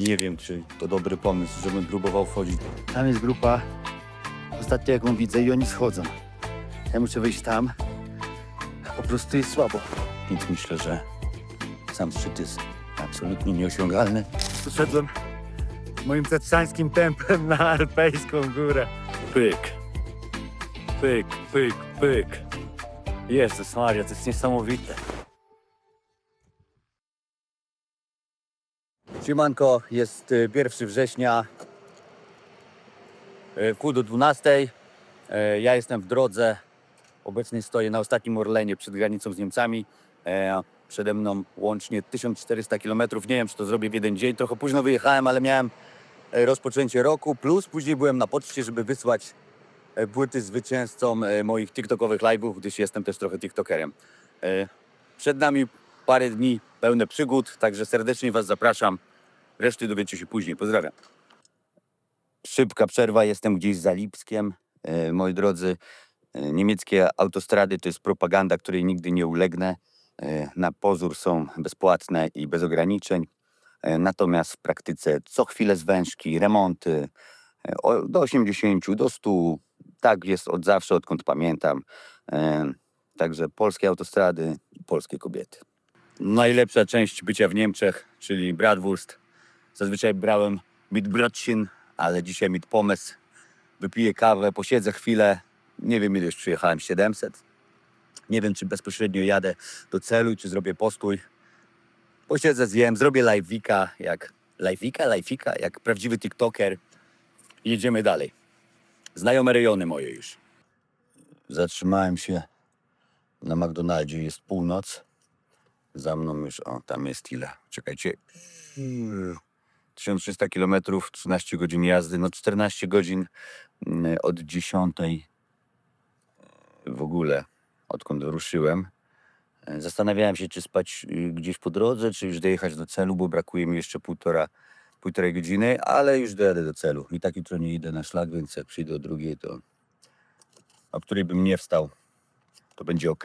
Nie wiem, czy to dobry pomysł, żebym próbował wchodzić. Tam jest grupa. Ostatnio jak ją widzę i oni schodzą. Ja muszę wyjść tam. Po prostu jest słabo. Więc myślę, że sam szczyt jest absolutnie nieosiągalny. Poszedłem moim tatrzańskim tempem na alpejską górę. Pyk. Pyk, pyk, pyk. Jezus Maria, to jest niesamowite. Siemanko, jest y, 1 września, y, pół do 12. E, Ja jestem w drodze. Obecnie stoję na ostatnim Orlenie przed granicą z Niemcami. E, Przede mną łącznie 1400 km. Nie wiem, czy to zrobię w jeden dzień. Trochę późno wyjechałem, ale miałem e, rozpoczęcie roku. Plus później byłem na poczcie, żeby wysłać e, płyty zwycięzcom moich TikTokowych live'ów, gdyż jestem też trochę TikTokerem. Przed nami parę dni pełne przygód, także serdecznie Was zapraszam. Reszty dowiecie się później. Pozdrawiam. Szybka przerwa, jestem gdzieś za Lipskiem. E, Moi drodzy, e, niemieckie autostrady to jest propaganda, której nigdy nie ulegnę. E, Na pozór są bezpłatne i bez ograniczeń. Natomiast w praktyce co chwilę zwężki, remonty do 80, do 100. Tak jest od zawsze, odkąd pamiętam. Także polskie autostrady polskie kobiety. Najlepsza część bycia w Niemczech, czyli Bratwurst. Zazwyczaj brałem mit Brötchen, ale dzisiaj mit Pommes. Wypiję kawę, posiedzę chwilę. Nie wiem ile już przyjechałem, 700. Nie wiem, czy bezpośrednio jadę do celu, czy zrobię postój. Posiedzę, zjem, zrobię live'ika, jak live'ika, live'ika, jak prawdziwy tiktoker. Jedziemy dalej. Znajome rejony moje już. Zatrzymałem się na McDonaldzie, jest północ. Za mną już, o, tam jest ile? Czekajcie. 1300 kilometrów, 13 godzin jazdy, no 14 godzin mm, od 10 w ogóle, odkąd ruszyłem. Zastanawiałem się, czy spać y, gdzieś po drodze, czy już dojechać do celu, bo brakuje mi jeszcze półtora, półtorej godziny, ale już dojadę do celu. I tak jutro nie idę na szlak, więc jak przyjdę o drugiej, to o której bym nie wstał, to będzie ok.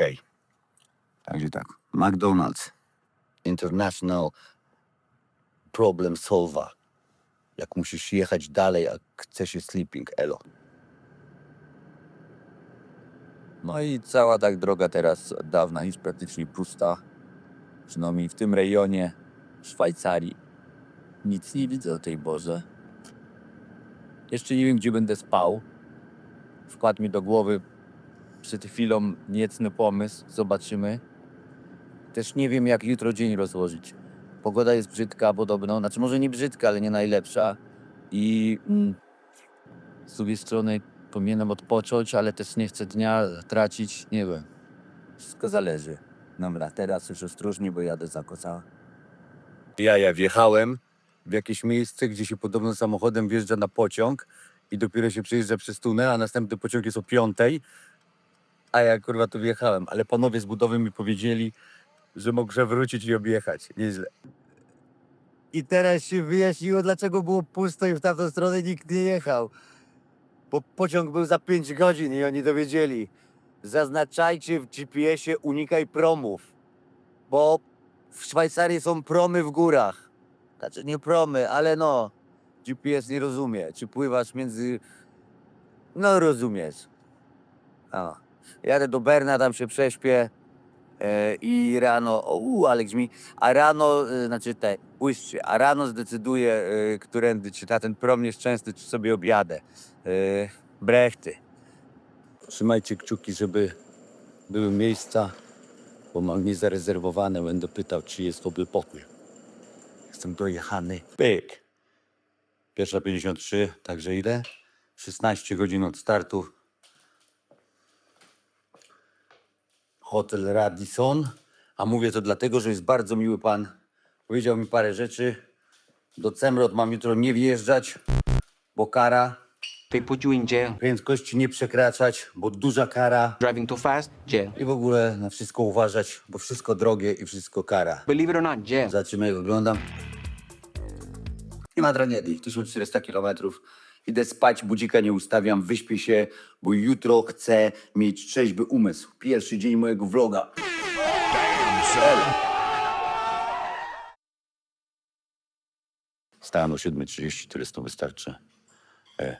Także tak. McDonald's. International Problem Solver. Jak musisz jechać dalej, a chce się sleeping, elo. No i cała tak droga teraz dawna jest praktycznie pusta. Przynajmniej w tym rejonie Szwajcarii. Nic nie widzę o tej Boże. Jeszcze nie wiem, gdzie będę spał. Wpadł mi do głowy przed chwilą niecny pomysł. Zobaczymy. Też nie wiem, jak jutro dzień rozłożyć. Pogoda jest brzydka podobno. Znaczy może nie brzydka, ale nie najlepsza. I mm, z drugiej strony powinienem odpocząć, ale też nie chcę dnia tracić. Nie wiem. Wszystko zależy. Dobra, teraz już ostrożnie, bo jadę za koca. Ja, ja wjechałem w jakieś miejsce, gdzie się podobno samochodem wjeżdża na pociąg i dopiero się przejeżdża przez tunel, a następny pociąg jest o piątej. A ja kurwa tu wjechałem, ale panowie z budowy mi powiedzieli, że mogę wrócić i objechać. Nieźle. I teraz się wyjaśniło, dlaczego było pusto i w tamtą stronę nikt nie jechał. Bo pociąg był za 5 godzin i oni dowiedzieli. Zaznaczajcie w GPS-ie unikaj promów. Bo w Szwajcarii są promy w górach. Znaczy nie promy, ale no. GPS nie rozumie. Czy pływasz między... No rozumiesz. A. Jadę do Berna, tam się prześpię. E, I rano, o, u, ale grzmi, a rano, e, znaczy te, błyszczy, a rano zdecyduję, e, którędy, czy ta ten prom nieszczęsny, czy sobie objadę. E, brechty. Trzymajcie kciuki, żeby były miejsca, bo mam niezarezerwowane. Będę pytał, czy jest dobry pokój. Jestem dojechany. Pyk. Pierwsza 53, także ile? 16 godzin od startu. Hotel Radisson. A mówię to dlatego, że jest bardzo miły pan. Powiedział mi parę rzeczy. Do Cemrot mam jutro nie wjeżdżać, bo kara. They put you in jail. Prędkości nie przekraczać, bo duża kara. Driving too fast, jail. I w ogóle na wszystko uważać, bo wszystko drogie i wszystko kara. Believe it or not, jail. Zobaczymy jak wyglądam. Nie ma tragedii, 1400 kilometrów. Idę spać, budzika nie ustawiam, wyśpię się, bo jutro chcę mieć trzeźwy umysł. Pierwszy dzień mojego vloga. Wstałem o 7.30, tyle to wystarczy. E,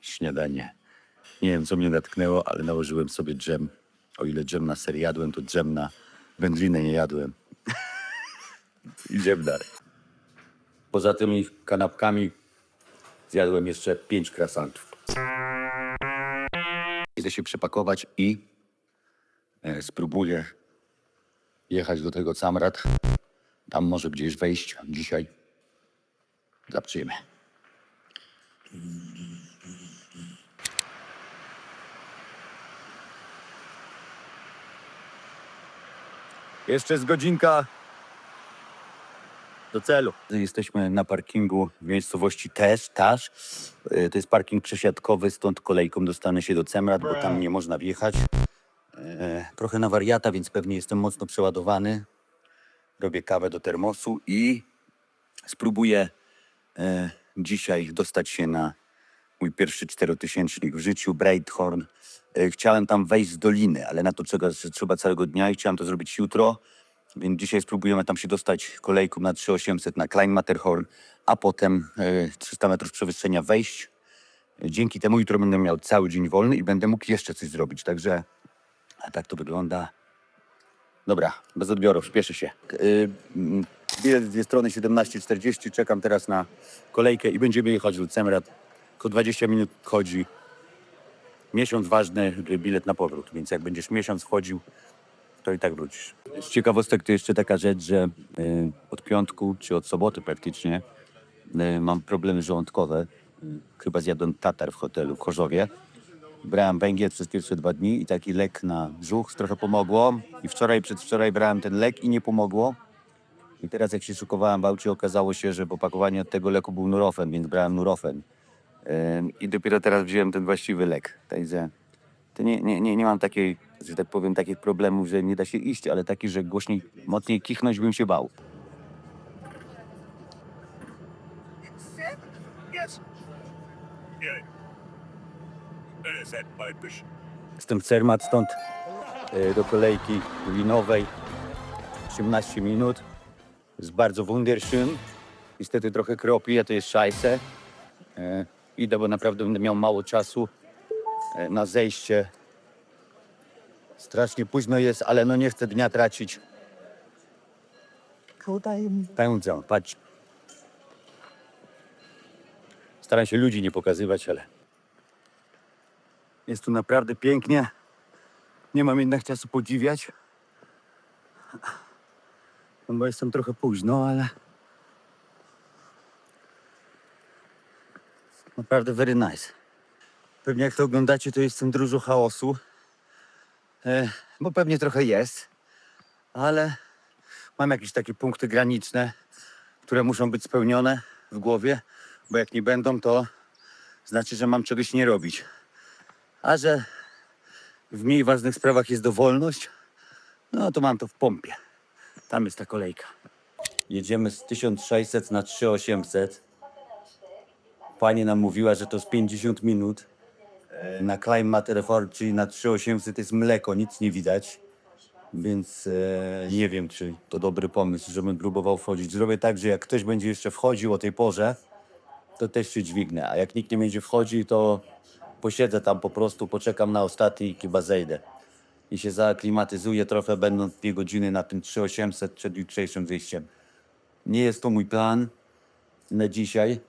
śniadanie. Nie wiem, co mnie natknęło, ale nałożyłem sobie dżem. O ile dżem na ser jadłem, to dżem na wędlinę nie jadłem. Idziemy dalej. Poza tymi kanapkami zjadłem jeszcze pięć krasantów. Idę się przepakować i e, spróbuję jechać do tego Camrat. Tam może gdzieś wejść dzisiaj. Zobaczymy. Jeszcze z godzinka do celu. Jesteśmy na parkingu w miejscowości Też, Tasz. Y, To jest parking przesiadkowy, stąd kolejką dostanę się do Cemrat, bo tam nie można wjechać. E, Trochę na wariata, więc pewnie jestem mocno przeładowany. Robię kawę do termosu i spróbuję e, dzisiaj dostać się na mój pierwszy czterotysięcznik w życiu, Breithorn. E, Chciałem tam wejść z doliny, ale na to trzeba całego dnia i chciałem to zrobić jutro. Więc dzisiaj spróbujemy tam się dostać kolejką na 3800 na Klein Matterhorn, a potem e, 300 metrów przewyższenia wejść. Dzięki temu jutro będę miał cały dzień wolny i będę mógł jeszcze coś zrobić. Także a tak to wygląda. Dobra, bez odbioru, śpieszę się. Bilet z dwie strony 17.40, czekam teraz na kolejkę i będziemy jechać do Cemrat. Tylko 20 minut chodzi. Miesiąc ważny, bilet na powrót, więc jak będziesz miesiąc wchodził, to i tak wrócisz. Z ciekawostek to jeszcze taka rzecz, że y, od piątku czy od soboty praktycznie y, mam problemy żołądkowe. Y, chyba zjadłem tatar w hotelu w Chorzowie. Brałem węgiel przez pierwsze dwa dni i taki lek na brzuch trochę pomogło. I wczoraj, przedwczoraj brałem ten lek i nie pomogło. I teraz jak się szykowałem w aucie, okazało się, że w opakowaniu od tego leku był nurofen, więc brałem nurofen. I dopiero teraz wziąłem ten właściwy lek. Także to nie, nie, nie, nie mam takiej, że tak powiem, takich problemów, że nie da się iść, ale taki, że głośniej, mocniej kichnąć bym się bał. Jestem Cermat, stąd e, do kolejki linowej 18 minut. Jest bardzo wunderschön. Niestety trochę kropi, a to jest szajse. E, idę, bo naprawdę będę miał mało czasu e, na zejście. Strasznie późno jest, ale no nie chcę dnia tracić. Pędzę, patrz. Staram się ludzi nie pokazywać, ale jest tu naprawdę pięknie. Nie mam jednak czasu podziwiać. No bo jestem trochę późno, ale... Naprawdę very nice. Pewnie jak to oglądacie, to jestem dużo chaosu. E, bo pewnie trochę jest. Ale mam jakieś takie punkty graniczne, które muszą być spełnione w głowie. Bo jak nie będą, to znaczy, że mam czegoś nie robić. A że w mniej ważnych sprawach jest dowolność, no to mam to w pompie. Tam jest ta kolejka. Jedziemy z 1600 na 3800. Pani nam mówiła, że to z 50 minut. E, Na Climb Matterhorn, czyli na 3800 jest mleko, nic nie widać. Więc e, nie wiem, czy to dobry pomysł, żebym próbował wchodzić. Zrobię tak, że jak ktoś będzie jeszcze wchodził o tej porze, to też się dźwignę. A jak nikt nie będzie wchodził, to posiedzę tam po prostu, poczekam na ostatni i chyba zejdę. I się zaaklimatyzuję trochę, będąc dwie godziny na tym 3800 przed jutrzejszym wyjściem. Nie jest to mój plan na dzisiaj.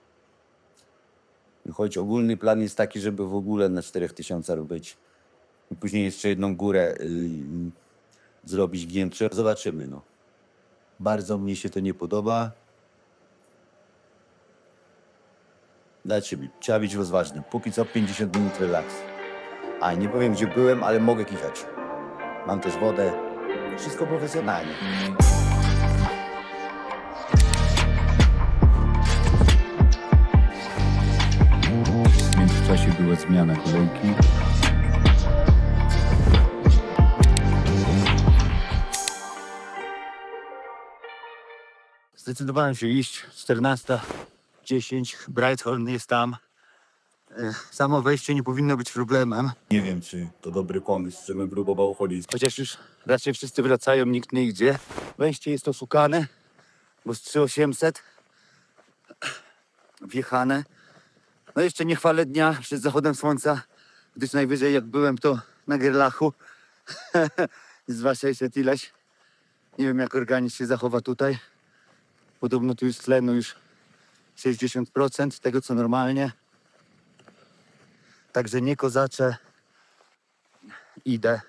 Choć ogólny plan jest taki, żeby w ogóle na 4000 robić. I później jeszcze jedną górę yy, zrobić w. Zobaczymy, no. Bardzo mnie się to nie podoba. Znaczy, trzeba być rozważnym. Póki co 50 minut relaks. A nie powiem, gdzie byłem, ale mogę kichać. Mam też wodę. Wszystko profesjonalnie. Była zmiana kolejki. Zdecydowałem się iść. 14.10. Brighthorn jest tam. E, Samo wejście nie powinno być problemem. Nie wiem, czy to dobry pomysł, żebym próbował chodzić. Chociaż już raczej wszyscy wracają, nikt nie idzie. Wejście jest osukane, bo z 3800 wjechane. No jeszcze nie chwalę dnia przed zachodem słońca, gdyż najwyżej jak byłem to na Gerlachu. Z 2600 ileś. Nie wiem jak organizm się zachowa tutaj. Podobno tu jest tlenu już 60% tego co normalnie. Także nie kozacze. Idę.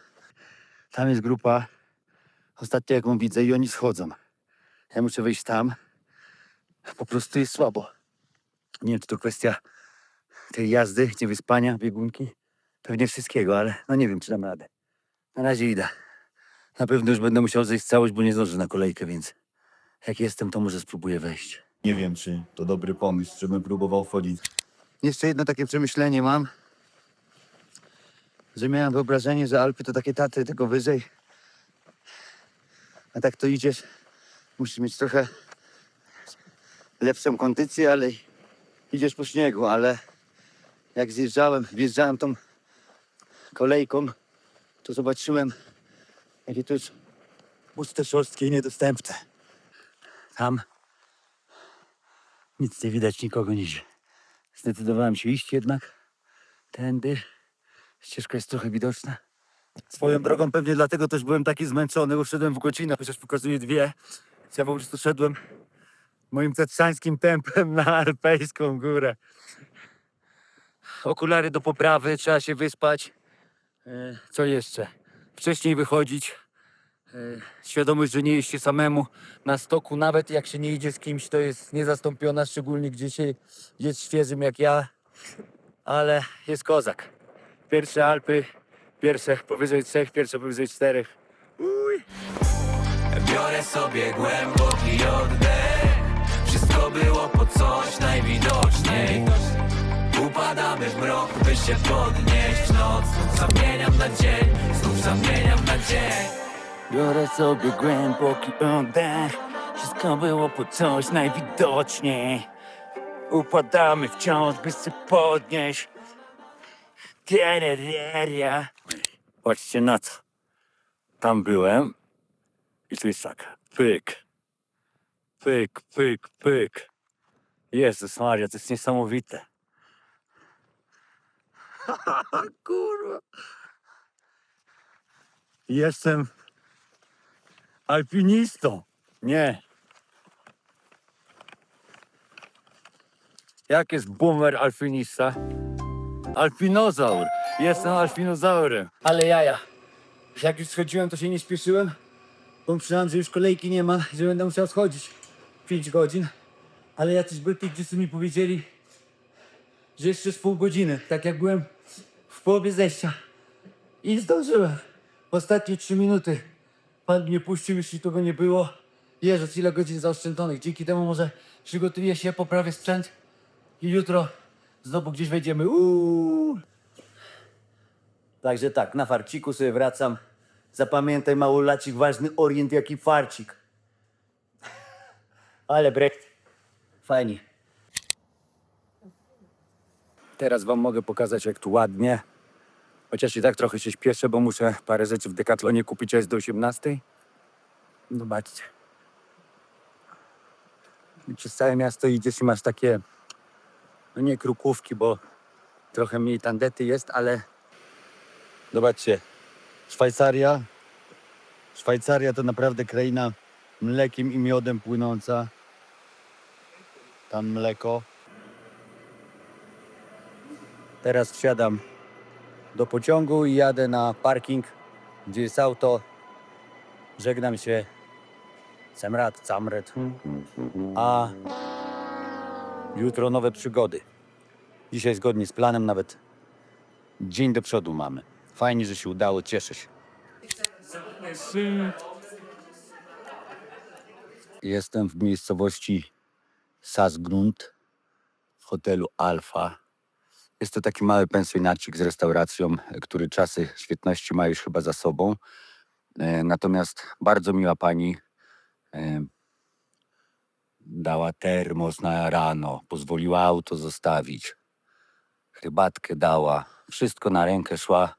Tam jest grupa. Ostatnio jak ją widzę i oni schodzą. Ja muszę wyjść tam. Po prostu jest słabo. Nie wiem, czy to kwestia tej jazdy, niewyspania, biegunki. Pewnie wszystkiego, ale no nie wiem, czy dam radę. Na razie idę. Na pewno już będę musiał zejść całość, bo nie zdążę na kolejkę, więc jak jestem, to może spróbuję wejść. Nie wiem, czy to dobry pomysł, żebym próbował wchodzić. Jeszcze jedno takie przemyślenie mam, że miałem wyobrażenie, że Alpy to takie taty, tylko wyżej. A tak to idziesz, musisz mieć trochę lepszą kondycję, ale idziesz po śniegu, ale jak zjeżdżałem, wjeżdżałem tą kolejką, to zobaczyłem, jakie to jest puste, szorstkie i niedostępne. Tam nic nie widać, nikogo idzie. Zdecydowałem się iść jednak tędy. Ścieżka jest trochę widoczna. Swoją drogą pewnie dlatego też byłem taki zmęczony, bo szedłem w godzinę, chociaż pokazuje dwie. Ja po prostu szedłem moim tatrzańskim tempem na alpejską górę. Okulary do poprawy, trzeba się wyspać. E, Co jeszcze? Wcześniej wychodzić. E, Świadomość, że nie jeść się samemu na stoku, nawet jak się nie idzie z kimś, to jest niezastąpiona, szczególnie gdzie się jest świeżym jak ja. Ale jest kozak. Pierwsze Alpy, pierwsze powyżej trzech, pierwsze powyżej czterech. Uj. Biorę sobie głęboki oddech Wszystko było po coś najwidoczniej Upadamy w mrok, by się podnieść Noc znów zamieniam na dzień Znów zamieniam na dzień Biorę sobie głęboki oddech. Wszystko było po coś najwidoczniej. Upadamy wciąż, by się podnieść. Tierereria. Patrzcie na to. Tam byłem. I tu jest tak. Pyk. Pyk, pyk, pyk. Jezus Maria, to jest niesamowite. Kurwa. Jestem alpinistą. Nie. Jak jest boomer alpinista? Alpinozaur. Jestem alpinozaurem. Ale jaja. Jak już schodziłem, to się nie spieszyłem. Bo myślałem, że już kolejki nie ma, że będę musiał schodzić 5 godzin. Ale jacyś byli, gdzie mi powiedzieli, że jeszcze z pół godziny. Tak jak byłem połowie zejścia. I zdążyłem. Ostatnie trzy minuty. Pan mnie puścił, jeśli tego nie było. Jezus, ile godzin zaoszczędzonych. Dzięki temu może przygotuję się, poprawię sprzęt i jutro znowu gdzieś wejdziemy. Uuu. Także tak, na farciku sobie wracam. Zapamiętaj, małolacik, ważny orient, jaki farcik. Ale Brecht, fajnie. Teraz wam mogę pokazać, jak tu ładnie. Chociaż i tak trochę się śpieszę, bo muszę parę rzeczy w Decathlonie kupić, a jest do 18. Zobaczcie. I przez całe miasto idziesz i masz takie, no nie krukówki, bo trochę mniej tandety jest, ale zobaczcie. Szwajcaria. Szwajcaria to naprawdę kraina mlekiem i miodem płynąca. Tam mleko. Teraz wsiadam do pociągu i jadę na parking, gdzie jest auto. Żegnam się. Semrat, camret. A jutro nowe przygody. Dzisiaj zgodnie z planem nawet dzień do przodu mamy. Fajnie, że się udało, cieszę się. Jestem w miejscowości Sasgrund w hotelu Alfa. Jest to taki mały pensjonacik z restauracją, który czasy świetności ma już chyba za sobą. E, Natomiast bardzo miła pani e, dała termos na rano, pozwoliła auto zostawić, herbatkę dała, wszystko na rękę szła.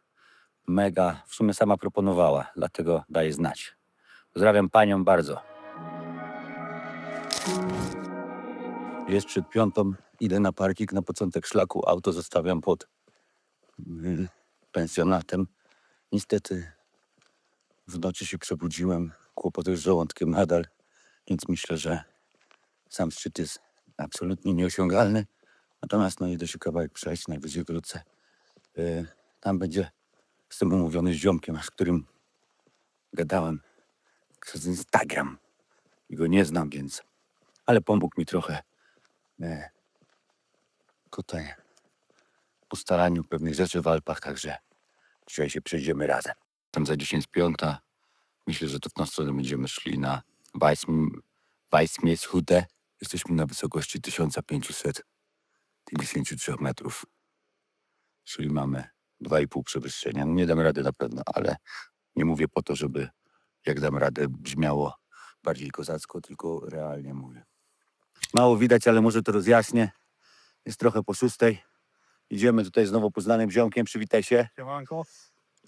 Mega, w sumie sama proponowała, dlatego daję znać. Pozdrawiam panią bardzo. Jest przed piątą, idę na parking na początek szlaku, auto zostawiam pod y, pensjonatem. Niestety w nocy się przebudziłem, kłopoty z żołądkiem nadal, więc myślę, że sam szczyt jest absolutnie nieosiągalny. Natomiast no idę się kawałek przejść, najwyżej wrócę. Y, tam będzie, jestem umówiony z ziomkiem, z którym gadałem przez Instagram. I go nie znam, więc... Ale pomógł mi trochę e, tutaj w ustalaniu pewnych rzeczy w Alpach, także dzisiaj się przejdziemy razem. Tam za 10 piąta. Myślę, że to w tą stronę będziemy szli na Weissmieshute. Jesteśmy na wysokości 1553 metrów. Czyli mamy 2,5 przewyższenia. No nie dam rady na pewno, ale nie mówię po to, żeby jak dam radę brzmiało bardziej kozacko, tylko realnie mówię. Mało widać, ale może to rozjaśnię. Jest trochę po szóstej. Idziemy tutaj z nowo poznanym ziomkiem. Przywitaj się. Siemanko.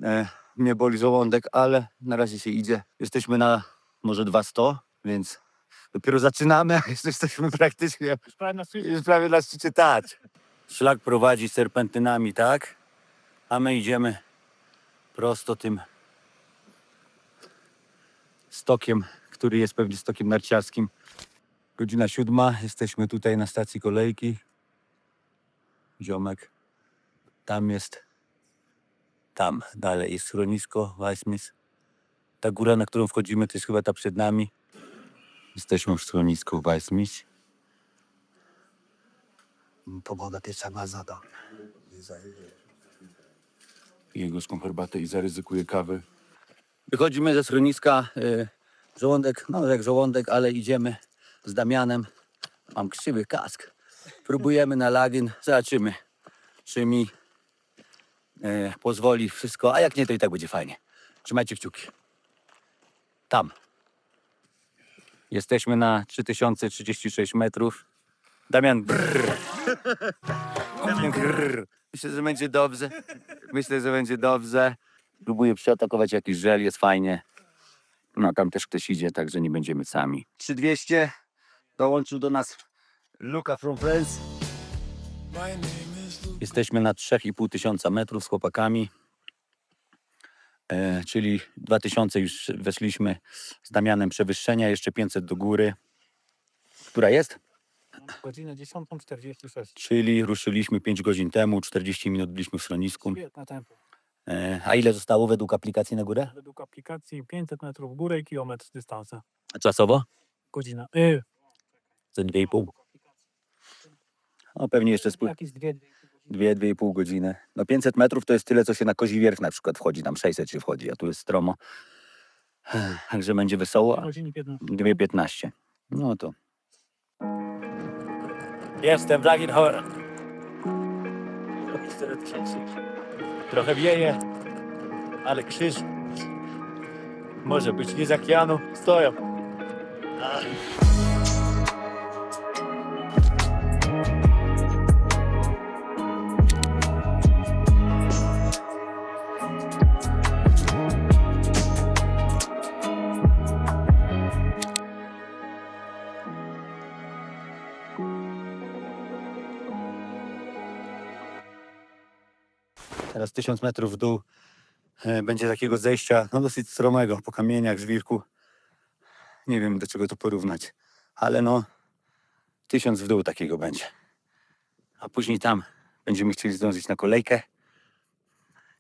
E, mnie boli żołądek, ale na razie się idzie. Jesteśmy na może 200, więc dopiero zaczynamy, a jeszcze jesteśmy praktycznie Prawie na szczycie. już prawie na szczycie tać. Szlak prowadzi serpentynami, tak? A my idziemy prosto tym stokiem, który jest pewnie stokiem narciarskim. Godzina siódma, jesteśmy tutaj na stacji kolejki. Ziomek. Tam jest, tam dalej jest schronisko Weissmis. Ta góra, na którą wchodzimy, to jest chyba ta przed nami. Jesteśmy w schronisku Weissmis. Pogoda pierwsza ma zada. Piję gorzką herbatę i zaryzykuję kawy. Wychodzimy ze schroniska. Y, żołądek, no jak żołądek, ale idziemy z Damianem. Mam krzywy kask. Próbujemy na lagin. Zobaczymy, czy mi y, pozwoli wszystko. A jak nie, to i tak będzie fajnie. Trzymajcie kciuki. Tam. Jesteśmy na 3036 metrów. Damian, brrr. Damian, brrr. Myślę, że będzie dobrze. Myślę, że będzie dobrze. Próbuję przeatakować jakiś żel, jest fajnie. No tam też ktoś idzie, także nie będziemy sami. 3200 dołączył do nas Luka from Friends. Jesteśmy na 3,5 tysiąca metrów z chłopakami. E, czyli 2000 już weszliśmy z Damianem przewyższenia, jeszcze 500 do góry. Która jest? Godzinę 10.46. Czyli ruszyliśmy 5 godzin temu, 40 minut byliśmy w schronisku. Świetne tempo. E, a ile zostało według aplikacji na górę? Według aplikacji 500 metrów w górę i kilometr dystansa. Czasowo? Godzina. Y, Za 2,5. No pewnie jeszcze pół- jakieś dwie, dwie, dwie i pół godziny. No 500 metrów to jest tyle, co się na Kozi Wierch na przykład wchodzi, tam 600 się wchodzi, a tu jest stromo. Także będzie wesoło. godziny 15. 2,15. No to. Jestem w Laginhauer. Trochę wieje, ale krzyż może być nie z okeanu. Stoją. Teraz 1000 metrów w dół e, będzie takiego zejścia, no dosyć stromego, po kamieniach, żwirku. Nie wiem, do czego to porównać, ale no 1000 w dół takiego będzie. A później tam będziemy chcieli zdążyć na kolejkę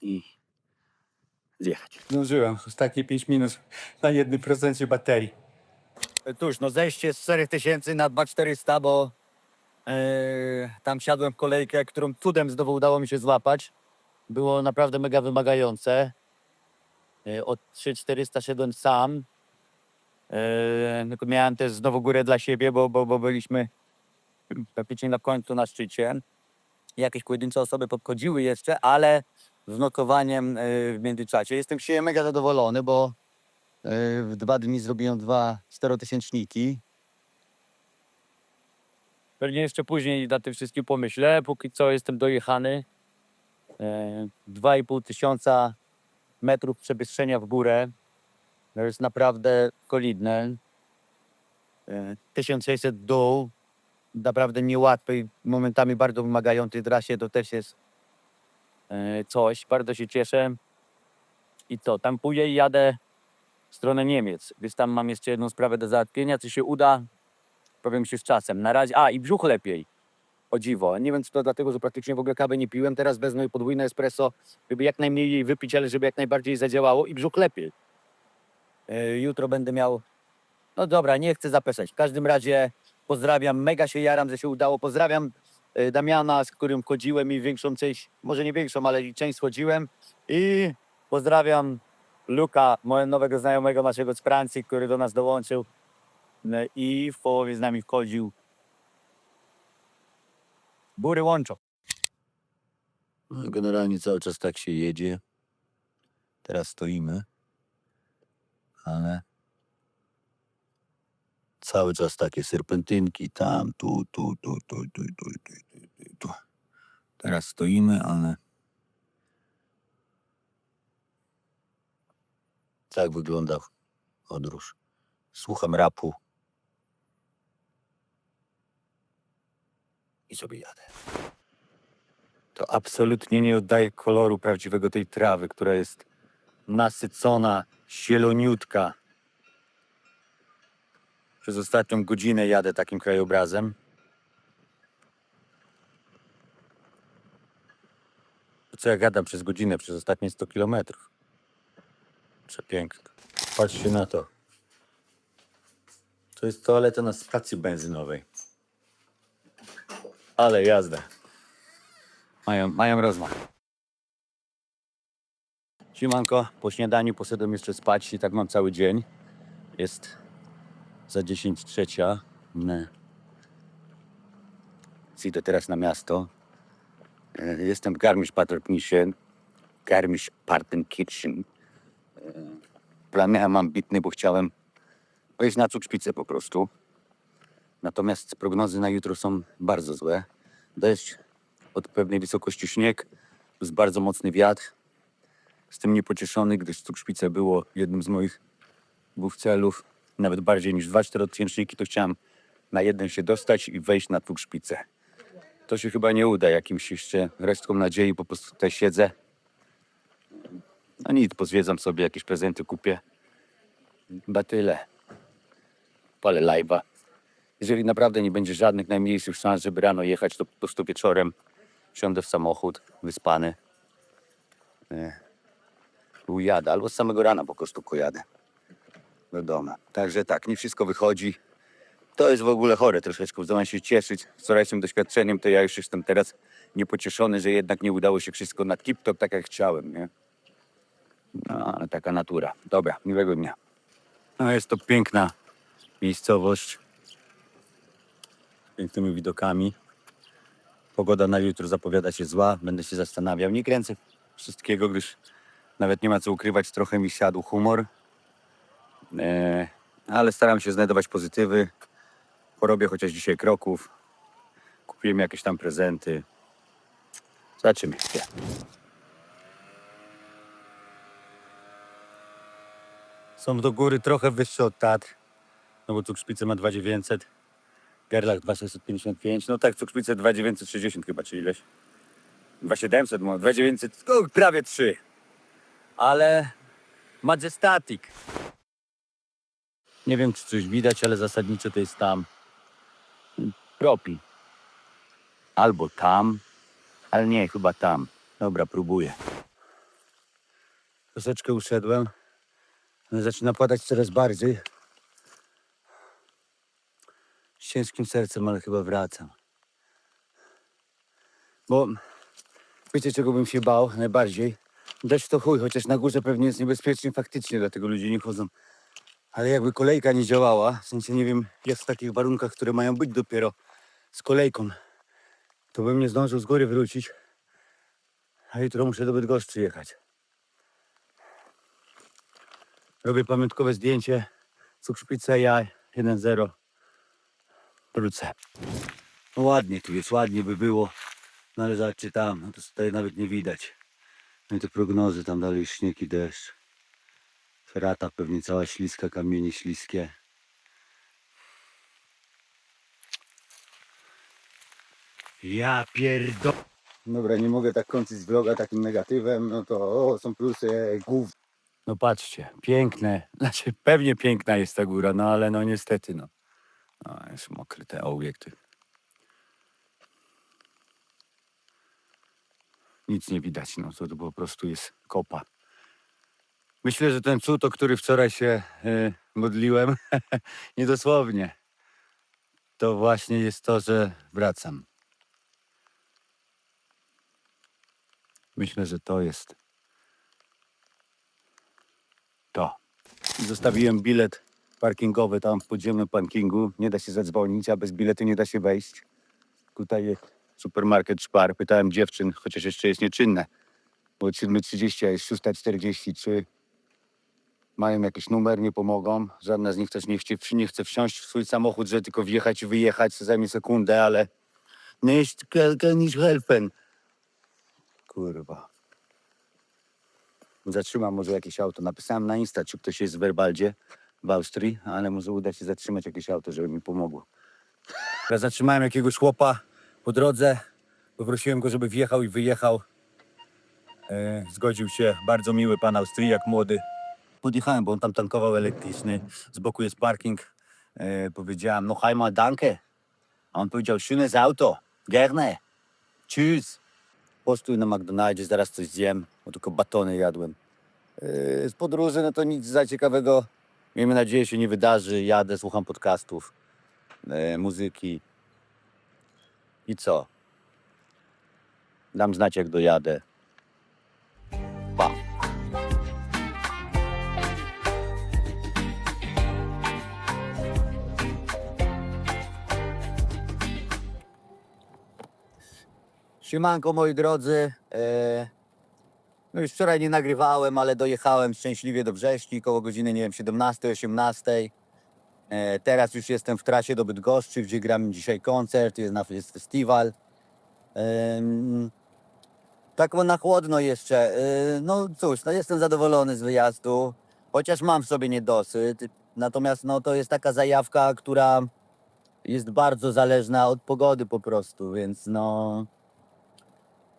i zjechać. Zdążyłem, ostatnie 5 minut na jednym procencie baterii. Tuż, no zejście z 4000 na 2400, bo e, tam siadłem w kolejkę, którą cudem znowu udało mi się złapać było naprawdę mega wymagające. E, Od 3400 szedłem sam. E, Miałem też znowu górę dla siebie, bo, bo, bo byliśmy praktycznie na końcu na szczycie. Jakieś pojedyncze osoby podchodziły jeszcze, ale z notowaniem e, w międzyczasie. Jestem się mega zadowolony, bo w dwa dni zrobiłem dwa czterotysięczniki. Pewnie jeszcze później na tym wszystkim pomyślę. Póki co jestem dojechany. E, 2,5 tysiąca metrów przewyższenia w górę. To jest naprawdę solidne. E, 1600 w dół. naprawdę niełatwej, momentami bardzo wymagającej trasie, to też jest e, coś. Bardzo się cieszę. I to, tam później jadę w stronę Niemiec, więc tam mam jeszcze jedną sprawę do załatwienia, co się uda, powiem się z czasem. Na razie, a i brzuch lepiej. O dziwo. Nie wiem, czy to dlatego, że praktycznie w ogóle kawy nie piłem. Teraz wezmę podwójne espresso, żeby jak najmniej jej wypić, ale żeby jak najbardziej zadziałało i brzuch lepiej. E, jutro będę miał... No dobra, nie chcę zapeszać. W każdym razie pozdrawiam, mega się jaram, że się udało. Pozdrawiam e, Damiana, z którym chodziłem i większą część, może nie większą, ale i część chodziłem. I pozdrawiam Luka, mojego nowego znajomego naszego z Francji, który do nas dołączył e, i w połowie z nami wchodził. Bury łączą. No, Generalnie cały czas tak się jedzie. Teraz stoimy. Ale cały czas takie serpentynki tam, tu, tu, tu, tu, tu, tu, tu, tu, tu, tu. Teraz stoimy, ale tak wygląda podróż. Słucham rapu i sobie jadę. To absolutnie nie oddaje koloru prawdziwego tej trawy, która jest nasycona, zieloniutka. Przez ostatnią godzinę jadę takim krajobrazem. Co ja gadam przez godzinę, przez ostatnie 100 kilometrów. Przepiękne. Patrzcie na to. To jest toaleta na stacji benzynowej. Ale jazda. Mają, mają rozmach. Siemanko, po śniadaniu poszedłem jeszcze spać i tak mam cały dzień. Jest za 10 trzecia. Idę teraz na miasto. E, Jestem w Garmisch-Partenkirchen. Garmisch-Partenkirchen. E, Plan miałem ambitny, bo chciałem wejść na cukszpicę po prostu. Natomiast prognozy na jutro są bardzo złe. Deszcz, od pewnej wysokości śnieg, plus bardzo mocny wiatr. Jestem niepocieszony, gdyż cukszpice było jednym z moich dwóch celów. Nawet bardziej niż dwa czterotysięczniki, to chciałem na jeden się dostać i wejść na cukszpicę. To się chyba nie uda jakimś jeszcze resztką nadziei, po prostu tutaj siedzę. No nic, pozwiedzam sobie, jakieś prezenty kupię. Chyba tyle. Palę live'a. Jeżeli naprawdę nie będzie żadnych najmniejszych szans, żeby rano jechać, to po prostu wieczorem wsiądę w samochód, wyspany. E, ujadę, albo z samego rana po prostu pojadę do domu. Także tak, nie wszystko wychodzi. To jest w ogóle chore troszeczkę, zamiast się cieszyć wczorajszym doświadczeniem, to ja już jestem teraz niepocieszony, że jednak nie udało się wszystko na tip-top tak jak chciałem, nie? No, ale taka natura. Dobra, miłego dnia. No jest to piękna miejscowość z pięknymi widokami. Pogoda na jutro zapowiada się zła, będę się zastanawiał. Nie kręcę wszystkiego, gdyż nawet nie ma co ukrywać, trochę mi siadł humor. E, ale staram się znajdować pozytywy. Porobię chociaż dzisiaj kroków. Kupiłem jakieś tam prezenty. Zobaczymy. Są do góry trochę wyższe od Tatr. No bo cukszpice ma 2900. Gerlach 2655. No tak, cukszpice 2960 chyba, czy ileś. 2700, może 2900, o, prawie 3. Ale Majestatic. Nie wiem, czy coś widać, ale zasadniczo to jest tam. Propi. Albo tam, ale nie, chyba tam. Dobra, próbuję. Troszeczkę uszedłem. Zaczyna padać coraz bardziej. Ciężkim sercem, ale chyba wracam. Bo wiecie, czego bym się bał najbardziej? Deszcz to chuj, chociaż na górze pewnie jest niebezpiecznie faktycznie, dlatego ludzie nie chodzą. Ale jakby kolejka nie działała, w sensie nie wiem, jest w takich warunkach, które mają być dopiero z kolejką, to bym nie zdążył z góry wrócić. A jutro muszę do Bydgoszczy jechać. Robię pamiątkowe zdjęcie. Cukszpica ja 1-0. Wrócę. No ładnie tu jest, ładnie by było. No ale zobaczcie tam, no to tutaj nawet nie widać. No i te prognozy, tam dalej śnieg i deszcz. Ferata pewnie cała śliska, kamienie śliskie. Ja pierdo... Dobra, nie mogę tak kończyć vloga takim negatywem, no to o, są plusy, głów. No patrzcie, piękne, znaczy pewnie piękna jest ta góra, no ale no niestety no. No, jest mokry te obiekty. Nic nie widać, no to, to po prostu jest kopa. Myślę, że ten cud, o który wczoraj się y, modliłem, niedosłownie, to właśnie jest to, że wracam. Myślę, że to jest to. Zostawiłem bilet parkingowy tam w podziemnym parkingu. Nie da się zadzwonić, a bez biletu nie da się wejść. Tutaj jest supermarket Szpar. Pytałem dziewczyn, chociaż jeszcze jest nieczynne. Bo od 7.30 a jest 6.40. Czy mają jakiś numer, nie pomogą. Żadna z nich też nie chce, nie chce wsiąść w swój samochód, że tylko wjechać i wyjechać, co zajmie sekundę, ale nie jest niż. Kurwa. Zatrzymam może jakieś auto. Napisałem na Insta, czy ktoś jest w Werbaldzie w Austrii, ale może uda się zatrzymać jakieś auto, żeby mi pomogło. Ja zatrzymałem jakiegoś chłopa po drodze. Poprosiłem go, żeby wjechał i wyjechał. E, zgodził się. Bardzo miły pan Austriak, młody. Podjechałem, bo on tam tankował elektryczny. Z boku jest parking. E, powiedziałem, no heimat, danke. A on powiedział, schönes Auto. Gerne. Tschüss. Postój na McDonaldzie, zaraz coś zjem, bo tylko batony jadłem. Yy, z podróży, no to nic za ciekawego, miejmy nadzieję, się nie wydarzy. Jadę, słucham podcastów, yy, muzyki. I co? Dam znać, jak dojadę. Pa. Siemanko moi drodzy. E, no już wczoraj nie nagrywałem, ale dojechałem szczęśliwie do Brześni koło godziny, nie wiem, 17, 18. E, teraz już jestem w trasie do Bydgoszczy, gdzie gram dzisiaj koncert, jest, na, jest festiwal. Tak na chłodno jeszcze. E, no cóż, no jestem zadowolony z wyjazdu, chociaż mam w sobie niedosyt. Natomiast no, to jest taka zajawka, która jest bardzo zależna od pogody po prostu, więc no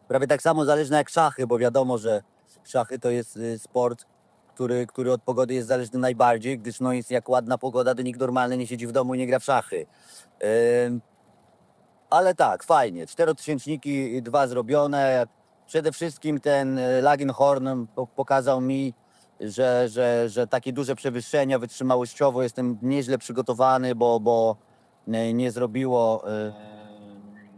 prawie tak samo zależne jak szachy, bo wiadomo, że szachy to jest y, sport, który, który od pogody jest zależny najbardziej, gdyż no jest jak ładna pogoda, to nikt normalny nie siedzi w domu i nie gra w szachy. Ale tak, fajnie. Czterotysięczniki, dwa zrobione. Przede wszystkim ten y, Lagenhorn po- pokazał mi, że, że, że takie duże przewyższenia wytrzymałościowo jestem nieźle przygotowany, bo, bo y, nie zrobiło... y,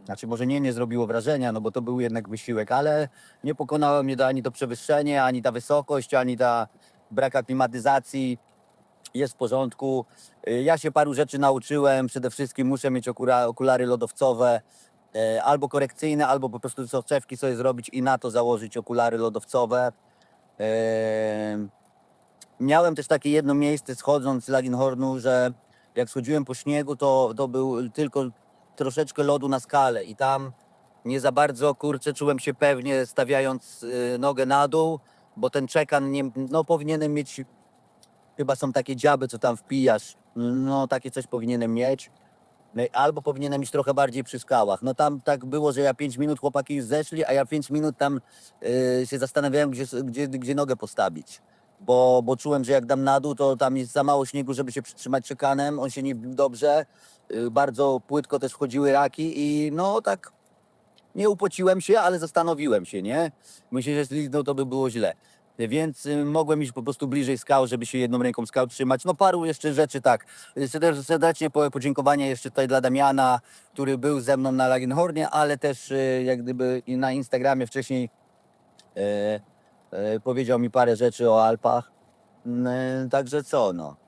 znaczy może nie, nie zrobiło wrażenia, no bo to był jednak wysiłek, ale nie pokonało mnie to ani to przewyższenie, ani ta wysokość, ani ta brak aklimatyzacji. Jest w porządku. Y, Ja się paru rzeczy nauczyłem. Przede wszystkim muszę mieć okulary lodowcowe, e, albo korekcyjne, albo po prostu soczewki sobie zrobić i na to założyć okulary lodowcowe. Em, Miałem też takie jedno miejsce schodząc z Laginhornu, że jak schodziłem po śniegu, to, to był tylko troszeczkę lodu na skalę i tam nie za bardzo, kurczę, czułem się pewnie stawiając y, nogę na dół, bo ten czekan, nie, no powinienem mieć, chyba są takie dziaby, co tam wpijasz, no takie coś powinienem mieć. No, Albo powinienem iść trochę bardziej przy skałach. No tam tak było, że ja 5 minut chłopaki już zeszli, a ja 5 minut tam y, się zastanawiałem, gdzie, gdzie, gdzie nogę postawić. Bo, bo czułem, że jak dam na dół, to tam jest za mało śniegu, żeby się przytrzymać czekanem. On się nie bił dobrze. Y, bardzo płytko też wchodziły raki i no tak nie upociłem się, ale zastanowiłem się, nie? Myślę, że zliznął to by było źle. Więc y, mogłem iść po prostu bliżej skał, żeby się jedną ręką skał trzymać. No paru jeszcze rzeczy tak. Serde- Serdecznie po- jeszcze tutaj dla Damiana, który był ze mną na Lagenhornie, ale też y, jak gdyby na Instagramie wcześniej e, e, powiedział mi parę rzeczy o Alpach. Mm, Także co, no.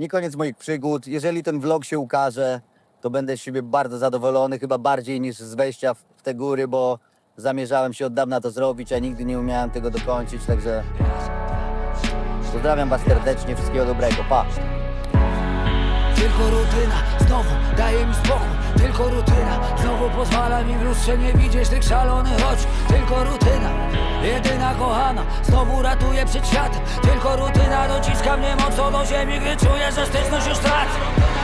Nie koniec moich przygód. Jeżeli ten vlog się ukaże, to będę z siebie bardzo zadowolony, chyba bardziej niż z wejścia w, w te góry, bo zamierzałem się od dawna to zrobić, a nigdy nie umiałem tego dokończyć, także pozdrawiam Was serdecznie, wszystkiego dobrego, pa! Tylko rutyna, znowu daje mi spokój Tylko rutyna, znowu pozwala mi w lustrze nie widzieć tych szalonych oczu Tylko rutyna, jedyna kochana Znowu ratuje przed światem Tylko rutyna dociska mnie mocno do ziemi Gdy czuję, że styczność już tracę